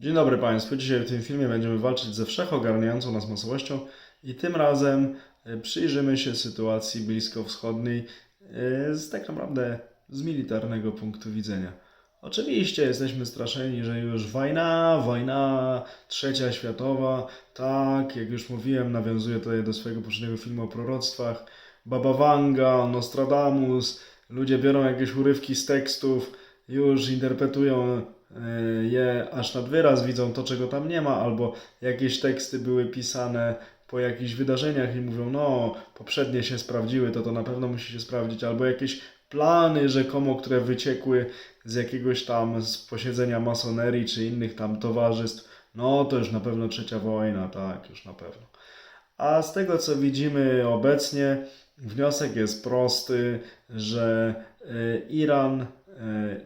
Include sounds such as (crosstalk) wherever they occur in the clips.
Dzień dobry Państwu. Dzisiaj w tym filmie będziemy walczyć ze wszechogarniającą nas masowością i tym razem e, przyjrzymy się sytuacji bliskowschodniej e, z tak naprawdę z militarnego punktu widzenia. Oczywiście jesteśmy straszeni, że już wojna, wojna trzecia światowa, tak, jak już mówiłem, nawiązuję tutaj do swojego poprzedniego filmu o proroctwach, Baba Wanga, Nostradamus, ludzie biorą jakieś urywki z tekstów, już interpretują je aż nad wyraz, widzą to, czego tam nie ma, albo jakieś teksty były pisane po jakichś wydarzeniach i mówią, no, poprzednie się sprawdziły, to to na pewno musi się sprawdzić, albo jakieś plany rzekomo, które wyciekły z jakiegoś tam z posiedzenia masonerii czy innych tam towarzystw, no to już na pewno trzecia wojna, tak, już na pewno. A z tego co widzimy obecnie, wniosek jest prosty, że y, Iran,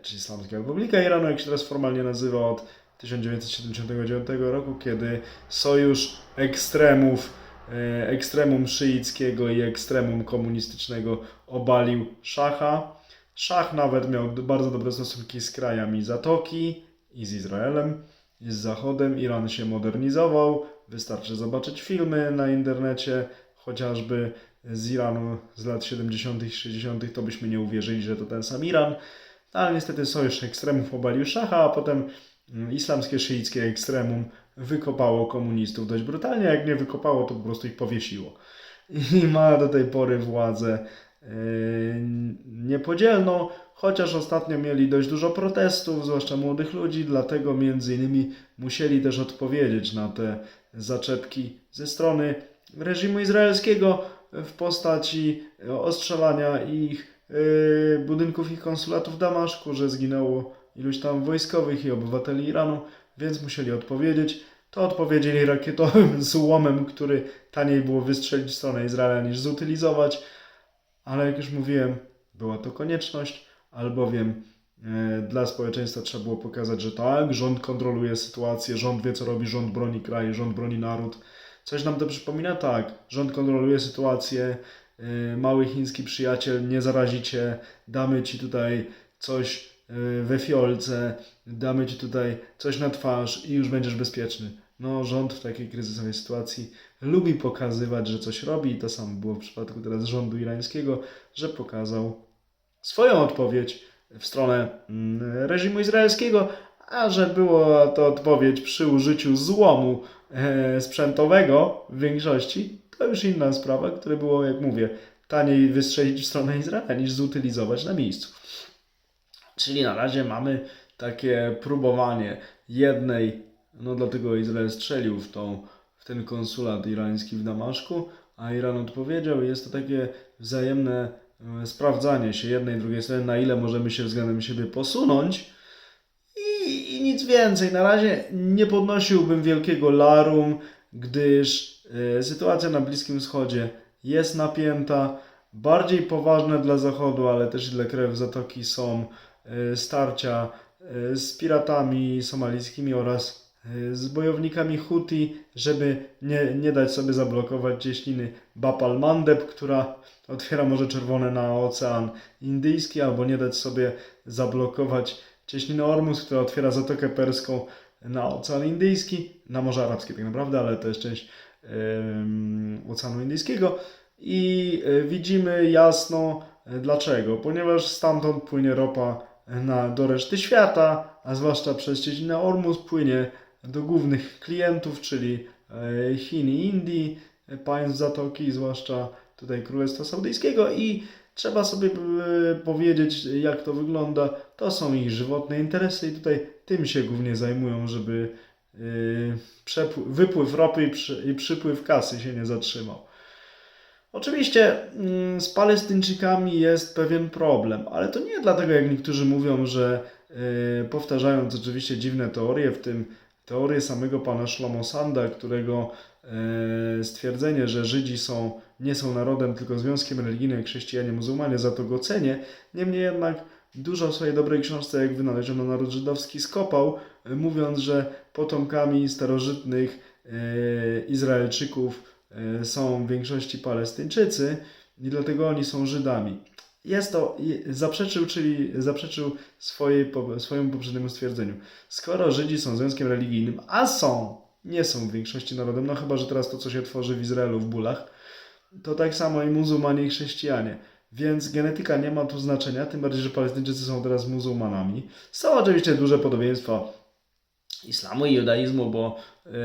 czy Islamska Republika Iranu, jak się teraz formalnie nazywa, od 1979 roku, kiedy sojusz ekstremów, y, ekstremum szyickiego i ekstremum komunistycznego obalił szacha. Szach nawet miał bardzo dobre stosunki z krajami Zatoki i z Izraelem i z Zachodem. Iran się modernizował. Wystarczy zobaczyć filmy na internecie, chociażby z Iranu z lat 70. i 60., to byśmy nie uwierzyli, że to ten sam Iran. Ale niestety sojusz ekstremów obalił szacha, a potem mm, islamskie szyickie ekstremum wykopało komunistów dość brutalnie. Jak nie wykopało, to po prostu ich powiesiło. I ma do tej pory władzę yy, niepodzielną, chociaż ostatnio mieli dość dużo protestów, zwłaszcza młodych ludzi, dlatego między innymi musieli też odpowiedzieć na te zaczepki ze strony reżimu izraelskiego w postaci ostrzelania ich budynków ich konsulatów w Damaszku, że zginęło iluś tam wojskowych i obywateli Iranu, więc musieli odpowiedzieć. To odpowiedzieli rakietowym (laughs) złomem, który taniej było wystrzelić w stronę Izraela niż zutylizować, ale jak już mówiłem, była to konieczność, albowiem e, dla społeczeństwa trzeba było pokazać, że tak, rząd kontroluje sytuację, rząd wie co robi, rząd broni kraj, rząd broni naród. Coś nam to przypomina? Tak, rząd kontroluje sytuację, mały chiński przyjaciel, nie zarazi cię, damy ci tutaj coś e, we fiolce, damy ci tutaj coś na twarz i już będziesz bezpieczny. No, rząd w takiej kryzysowej sytuacji lubi pokazywać, że coś robi i to samo było w przypadku teraz rządu irańskiego, że pokazał swoją odpowiedź w stronę mm, reżimu izraelskiego, a że była to odpowiedź przy użyciu złomu e, sprzętowego w większości, to już inna sprawa, które było, jak mówię, taniej wystrzelić w stronę Izraela niż zutylizować na miejscu. Czyli na razie mamy takie próbowanie jednej, no dlatego Izrael strzelił w, tą, w ten konsulat irański w Damaszku, a Iran odpowiedział. Jest to takie wzajemne e, sprawdzanie się jednej i drugiej strony, na ile możemy się względem siebie posunąć. I, I nic więcej. Na razie nie podnosiłbym wielkiego larum, gdyż sytuacja na Bliskim Wschodzie jest napięta. Bardziej poważne dla Zachodu, ale też dla krajów Zatoki są e, starcia e, z piratami somalijskimi oraz e, z bojownikami Huti, żeby nie, nie dać sobie zablokować cieśniny Bab al-Mandeb, która otwiera Morze Czerwone na Ocean Indyjski, albo nie dać sobie zablokować cieśniny Ormus, która otwiera Zatokę Perską na Ocean Indyjski, na Morze Arabskie tak naprawdę, ale to jest część Oceanu Indyjskiego. I e, widzimy jasno e, dlaczego. Ponieważ stamtąd płynie ropa na, do reszty świata, a zwłaszcza przez cieśninę Ormus płynie do głównych klientów, czyli e, Chin i Indii, e, państw Zatoki, zwłaszcza tutaj Królestwa Saudyjskiego i trzeba sobie e, powiedzieć jak to wygląda. To są ich żywotne interesy i tutaj tym się głównie zajmują, żeby e, przepływ, wypływ ropy i, przy, i przypływ kasy się nie zatrzymał. Oczywiście mm, z Palestyńczykami jest pewien problem, ale to nie dlatego, jak niektórzy mówią, że yy, powtarzając oczywiście dziwne teorie, w tym teorię samego pana Shlomo Sanda, którego yy, stwierdzenie, że Żydzi są, nie są narodem, tylko związkiem religijnym, jak chrześcijanie, muzułmanie, za to go cenię. Niemniej jednak dużo w swojej dobrej książce, jak wynaleziono naród żydowski, skopał, yy, mówiąc, że potomkami starożytnych yy, Izraelczyków e, są w większości Palestyńczycy i dlatego oni są Żydami. jest to, zaprzeczył, czyli zaprzeczył swojej, swojemu poprzedniemu stwierdzeniu. Skoro Żydzi są związkiem religijnym, a są, nie są w większości narodem, no chyba, że teraz to, co się tworzy w Izraelu w bólach, to tak samo i muzułmanie i chrześcijanie. Więc genetyka nie ma tu znaczenia, tym bardziej, że Palestyńczycy są teraz muzułmanami. Są oczywiście duże podobieństwa islamu i judaizmu, bo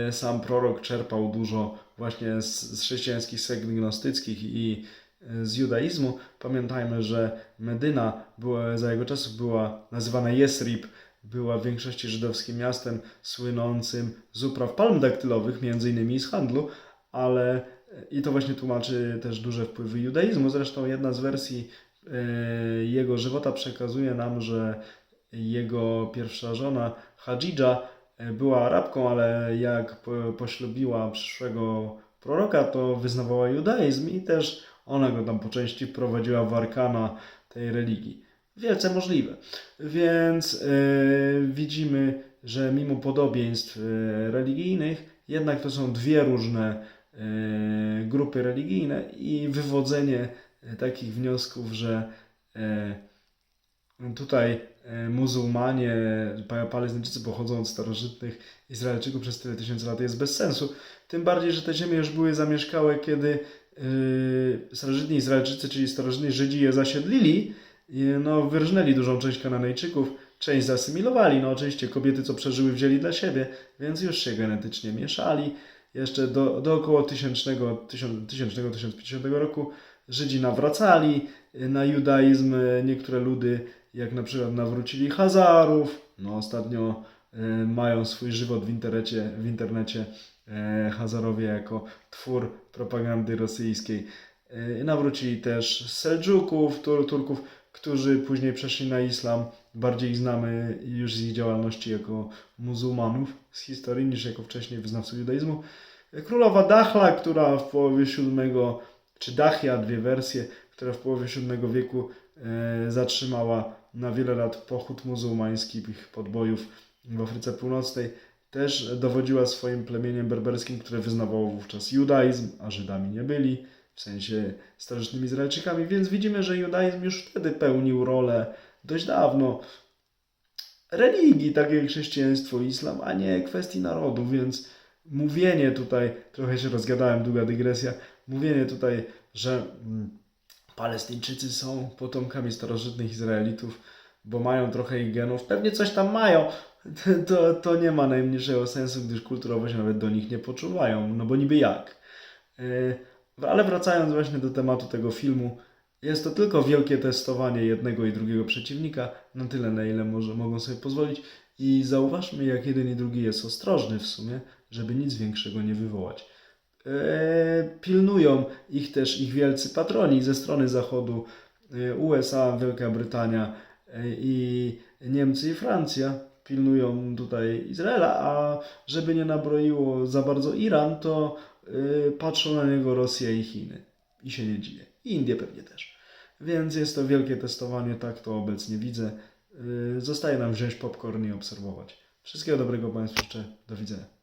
y, sam prorok czerpał dużo właśnie z, z chrześcijańskich sekt gnostyckich i y, z judaizmu. Pamiętajmy, że Medyna była, za jego czasów była nazywana Jesrib, była w większości żydowskim miastem słynącym z upraw palm daktylowych, między innymi z handlu, ale i to właśnie tłumaczy też duże wpływy judaizmu. Zresztą jedna z wersji y, jego żywota przekazuje nam, że jego pierwsza żona Hadżidża y, była Arabką, ale jak po- poślubiła przyszłego proroka, to wyznawała judaizm i też ona go tam po części wprowadziła w arkana tej religii. Wielce możliwe. Więc y, widzimy, że mimo podobieństw y, religijnych, jednak to są dwie różne y, grupy religijne i wywodzenie takich wniosków, że y, tutaj y, muzułmanie, pa- palestyńczycy pochodzą od starożytnych Izraelczyków przez tyle tysięcy lat jest bez sensu. Tym bardziej, że te ziemie już były zamieszkałe, kiedy y, starożytni Izraelczycy, czyli starożytni Żydzi je zasiedlili, no, wyrżnęli dużą część Kananejczyków, część zasymilowali. No oczywiście kobiety, co przeżyły, wzięli dla siebie, więc już się genetycznie mieszali. Jeszcze do, do około 1000, 1000, 1050 roku Żydzi nawracali y, na judaizm. y, Niektóre ludy, jak na przykład nawrócili Hazarów, no ostatnio y, mają swój żywot w internecie, w internecie Hazarowie jako twór propagandy rosyjskiej. Nawrócili też Seldżuków, Tur Turków, którzy później przeszli na islam. Bardziej znamy już z ich działalności jako muzułmanów z historii niż jako wcześniej wyznawców judaizmu. Królowa Dachla, która w połowie VII, czy Dachia, dwie wersje, która w połowie VII wieku e, zatrzymała na wiele lat pochód muzułmańskich podbojów w Afryce Północnej, też dowodziła swoim plemieniem berberskim, które wyznawało wówczas judaizm, a Żydami nie byli, w sensie starożytnymi Izraelczykami, więc widzimy, że judaizm już wtedy pełnił rolę dość dawno religii, tak jak chrześcijaństwo, islam, a nie kwestii narodu, więc mówienie tutaj, trochę się rozgadałem, długa dygresja, mówienie tutaj, że mm, Palestyńczycy są potomkami starożytnych Izraelitów, bo mają trochę ich genów, pewnie coś tam mają, (laughs) to, to nie ma najmniejszego sensu, gdyż kulturowo się nawet do nich nie poczuwają, no bo niby jak. Yy, Ale wracając właśnie do tematu tego filmu, jest to tylko wielkie testowanie jednego i drugiego przeciwnika, na tyle na ile może, mogą sobie pozwolić. I zauważmy, jak jeden i drugi jest ostrożny w sumie, żeby nic większego nie wywołać. Eee, pilnują ich też ich wielcy patroni ze strony zachodu, e, USA, Wielka Brytania e, i Niemcy i Francja pilnują tutaj Izraela, a żeby nie nabroiło za bardzo Iran, to e, patrzą na niego Rosja i Chiny. I się nie dziwię. I Indie pewnie też. Więc jest to wielkie testowanie, tak to obecnie widzę. Zostaje nam wziąć popcorn i obserwować. Wszystkiego dobrego Państwu jeszcze. Do widzenia.